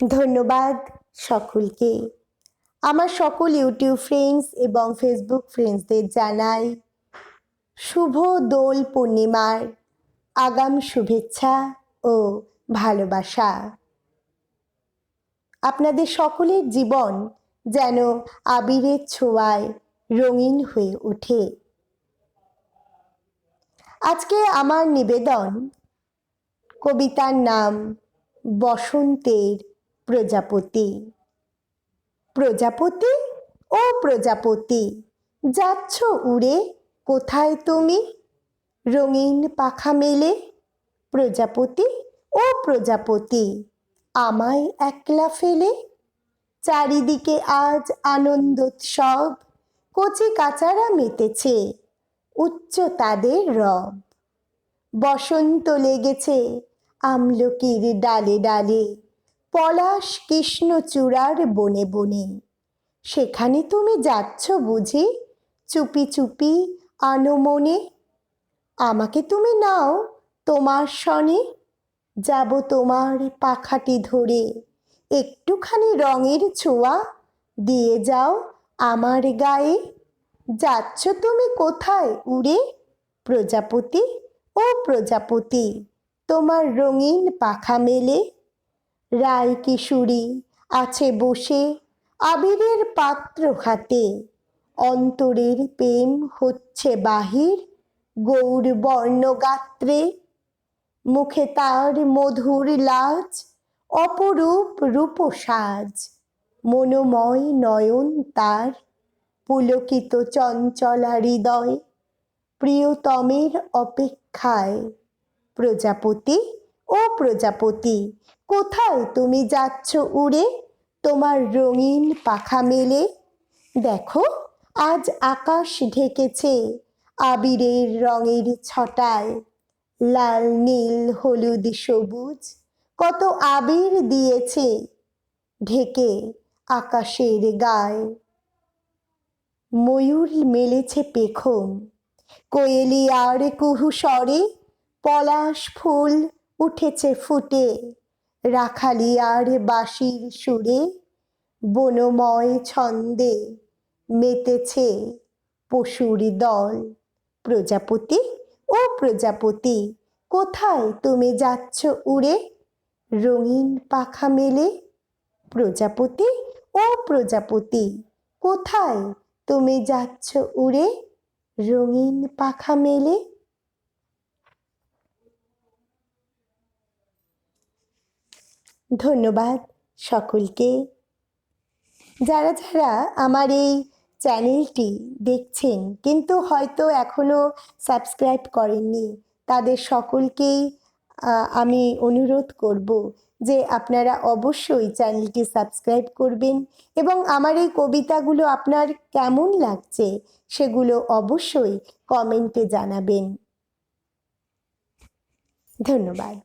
ধন্যবাদ সকলকে। আমার সকল ইউটিউব ফ্রেন্ডস এবং ফেসবুক ফ্রেন্ডসদের জানাই শুভ দোল পূর্ণিমার আগাম শুভেচ্ছা ও ভালোবাসা। আপনাদের সকলের জীবন যেন আবিরের ছোঁয়ায় রঙিন হয়ে ওঠে। আজকে আমার নিবেদন কবিতার নাম বসন্তের প্রজাপতি। প্রজাপতি ও প্রজাপতি, যাচ্ছ উড়ে কোথায় তুমি? রঙিন পাখা মেলে, প্রজাপতি ও প্রজাপতি আমায় একলা ফেলে। চারিদিকে আজ আনন্দোৎসব কচি কাচারা মেতেছে, উচ্চ তাদের রব। বসন্ত লেগেছে আমলকির ডালে ডালে পলাশ কৃষ্ণচূড়ার বনে বনে। সেখানে তুমি যাচ্ছ বুঝি? চুপি চুপি আনমনে আমাকে তুমি নাও তোমার সনে যাব তোমার পাখাটি ধরে। একটুখানি রঙের ছোঁয়া দিয়ে যাও আমার গায়ে। যাচ্ছ তুমি কোথায় উড়ে? প্রজাপতি ও প্রজাপতি, তোমার রঙিন পাখা মেলে। রায় কিশোরী আছে বসে আবিরের পাত্র হাতে। অন্তরের প্রেম হচ্ছে বাহির গৌর বর্ণগাত্রে মুখে তার মধুর লাজ, অপরূপ রূপসাজ। মনোময় নয়ন তার, পুলকিত চঞ্চলা হৃদয়। প্রিয়তমের অপেক্ষায় প্রজাপতি ও প্রজাপতি, কোথায় তুমি যাচ্ছ উড়ে? তোমার রঙিন পাখা মেলে? দেখো, আজ আকাশ ঢেকেছে আবিরের রঙের ছটায়। লাল, নীল, হলুদ, সবুজ, কত আবির দিয়েছে ঢেকে আকাশের গায়ে। ময়ূর মেলেছে পেখম, কোয়েলি আর কুহু স্বরে, পলাশ ফুল উঠেছে ফুটে। রাখালিয়ার বাঁশির সুরে বনময় ছন্দে মেতেছে পশুর দল। প্রজাপতি, ও প্রজাপতি, কোথায় তুমি যাচ্ছ উড়ে? রঙিন পাখা মেলে। প্রজাপতি, ও প্রজাপতি, কোথায় তুমি যাচ্ছ উড়ে? রঙিন পাখা মেলে। ধন্যবাদ সকলকে। যারা যারা আমার এই চ্যানেলটি দেখছেন কিন্তু হয়তো এখনও সাবস্ক্রাইব করেননি, তাদের সকলকেই আমি অনুরোধ করব যে আপনারা অবশ্যই চ্যানেলটি সাবস্ক্রাইব করবেন এবং আমার এই কবিতাগুলো আপনার কেমন লাগছে সেগুলো অবশ্যই কমেন্টে জানাবেন। ধন্যবাদ।